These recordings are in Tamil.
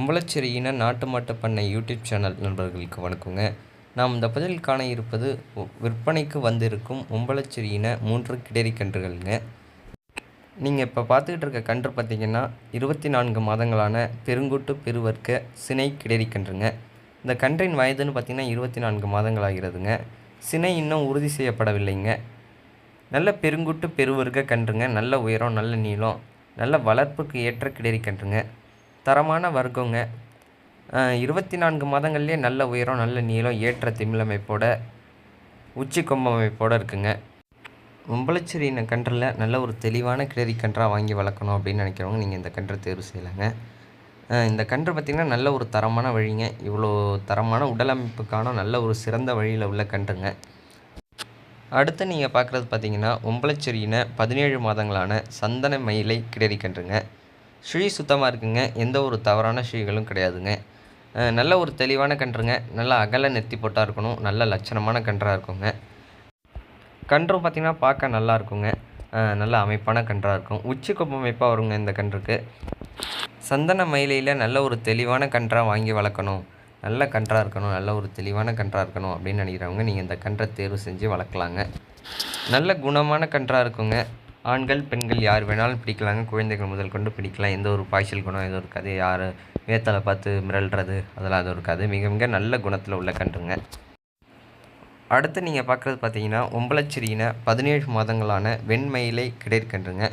உம்பளச்சேரியின நாட்டு மாட்டு பண்ணை யூடியூப் சேனல் நண்பர்களுக்கு வணக்கங்க. நாம் இந்த பதிலில் காண இருப்பது விற்பனைக்கு வந்திருக்கும் உம்பளச்சேரியின மூன்று கிடரி கன்றுகள்ங்க. நீங்கள் இப்போ பார்த்துக்கிட்டு இருக்க கன்று பார்த்தீங்கன்னா இருபத்தி நான்கு மாதங்களான பெருங்குட்டு பெருவர்க்க சினை கிடரி கன்றுங்க. இந்த கன்றின் வயதுன்னு பார்த்தீங்கன்னா இருபத்தி நான்கு மாதங்கள் ஆகிறதுங்க சினை இன்னும் உறுதி செய்யப்படவில்லைங்க. நல்ல பெருங்குட்டு பெருவர்க்க கன்றுங்க. நல்ல உயரம் நல்ல நீளம் நல்ல வளர்ப்புக்கு ஏற்ற கிடரி கன்றுங்க. தரமான வர்க்கங்க. இருபத்தி நான்கு மாதங்கள்லேயே நல்ல உயரம் நல்ல நீளம் ஏற்ற திமிழமைப்போட உச்சி கொம்பமைப்போட இருக்குங்க. உம்பளச்சேரியின கன்றில் நல்ல ஒரு தெளிவான கிடரி கன்றாக வாங்கி வளர்க்கணும் அப்படின்னு நினைக்கிறவங்க நீங்கள் இந்த கன்றை தேர்வு செய்யலாங்க. இந்த கன்று பார்த்திங்கன்னா நல்ல ஒரு தரமான வழிங்க. இவ்வளோ தரமான உடலமைப்புக்கான நல்ல ஒரு சிறந்த வழியில் உள்ள கன்றுங்க. அடுத்து நீங்கள் பார்க்குறது பார்த்தீங்கன்னா உம்பளச்சேரியின பதினேழு மாதங்களான சந்தன மயிலை கிடரி கன்றுங்க. சுழி சுத்தமாக இருக்குங்க. எந்த ஒரு தவறான சுழிகளும் கிடையாதுங்க. நல்ல ஒரு தெளிவான கன்றுங்க. நல்ல அகல நெத்தி போட்டாக இருக்கணும். நல்ல லட்சணமான கன்றாக இருக்குங்க. கன்றும் பார்த்திங்கன்னா பார்க்க நல்லா இருக்குங்க. நல்ல அமைப்பான கன்றாக இருக்கும். உச்சி கொம்பு அமைப்பாக வருங்க இந்த கன்றுக்கு. சந்தன மயிலையில் நல்ல ஒரு தெளிவான கன்றாக வாங்கி வளர்க்கணும். நல்ல கன்றாக இருக்கணும். நல்ல ஒரு தெளிவான கன்றாக இருக்கணும் அப்படின்னு நினைக்கிறவங்க நீங்கள் இந்த கன்றை தேர்வு செஞ்சு வளர்க்கலாங்க. நல்ல குணமான கன்றாக இருக்குங்க. ஆண்கள் பெண்கள் யார் வேணாலும் பிடிக்கலாங்க. குழந்தைகள் முதல் கொண்டு பிடிக்கலாம். எந்த ஒரு பாய்ச்சல் குணம் எதுவும் இருக்காது யார் வேத்தலை பார்த்து மிரள்றது அதெல்லாம் எதுவும் இருக்காது மிக மிக நல்ல குணத்தில் உள்ள கன்றுங்க. அடுத்து நீங்கள் பார்க்குறது பார்த்தீங்கன்னா ஒம்பளச்சிறியின பதினேழு மாதங்களான வெண்மயிலை கிடைக்கன்றுங்க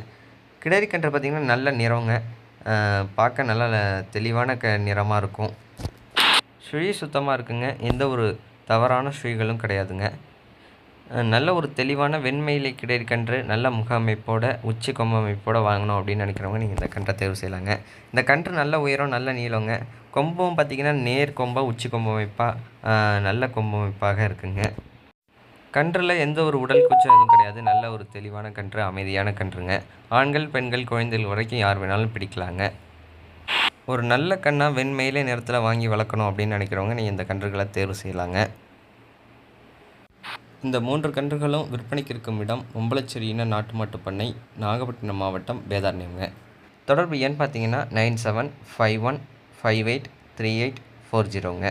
கிடைக்கன்று பார்த்தீங்கன்னா நல்ல நிறங்க. பார்க்க நல்ல தெளிவான க நிறமாக இருக்கும். சுழி சுத்தமாக இருக்குங்க. எந்த ஒரு தவறான சுழிகளும் கிடையாதுங்க. நல்ல ஒரு தெளிவான வெண்மயிலை கன்று நல்ல முக அமைப்போட உச்சி கொம்பு அமைப்போட வாங்கணும் அப்படின்னு நினைக்கிறவங்க நீங்கள் இந்த கன்றை தேர்வு செய்யலாங்க. இந்த கன்று நல்ல உயரம் நல்ல நீளங்க. கொம்பும் பார்த்தீங்கன்னா நேர் கொம்பாக உச்சி கொம்பு அமைப்பாக நல்ல கொம்பு அமைப்பாக இருக்குங்க. கன்றில் எந்த ஒரு உடல் குச்சம் எதுவும் கிடையாது. நல்ல ஒரு தெளிவான கன்று அமைதியான கன்றுங்க. ஆண்கள் பெண்கள் குழந்தைகள் வரைக்கும் யார் வேணாலும் பிடிக்கலாங்க. ஒரு நல்ல கண்ணாக வெண்மையிலே நிறத்தில் வாங்கி வளர்க்கணும் அப்படின்னு நினைக்கிறவங்க நீங்கள் இந்த கன்றுகளை தேர்வு செய்யலாங்க. இந்த மூன்று கன்றுகளும் விற்பனைக்கு இருக்கும் இடம் ஒம்பளச்சேரியின நாட்டு மாட்டு பண்ணை நாகப்பட்டினம் மாவட்டம் வேதாரண்யம்ங்க. தொடர்பு எண் பார்த்தீங்கன்னா nine seven five one five eight three eight four ஜீரோங்க.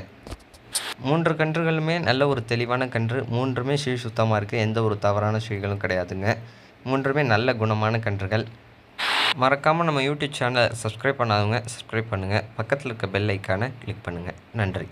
மூன்று கன்றுகளுமே நல்ல ஒரு தெளிவான கன்று மூன்றுமே சீ சுத்தமாக இருக்குது எந்த ஒரு தவறான சுழிகளும் கிடையாதுங்க. மூன்றுமே நல்ல குணமான கன்றுகள். மறக்காமல் நம்ம யூடியூப் சேனலை சப்ஸ்கிரைப் பண்ணாதவங்க சப்ஸ்கிரைப் பண்ணுங்கள் பக்கத்தில் இருக்க பெல் ஐக்கானை கிளிக் பண்ணுங்கள் நன்றி.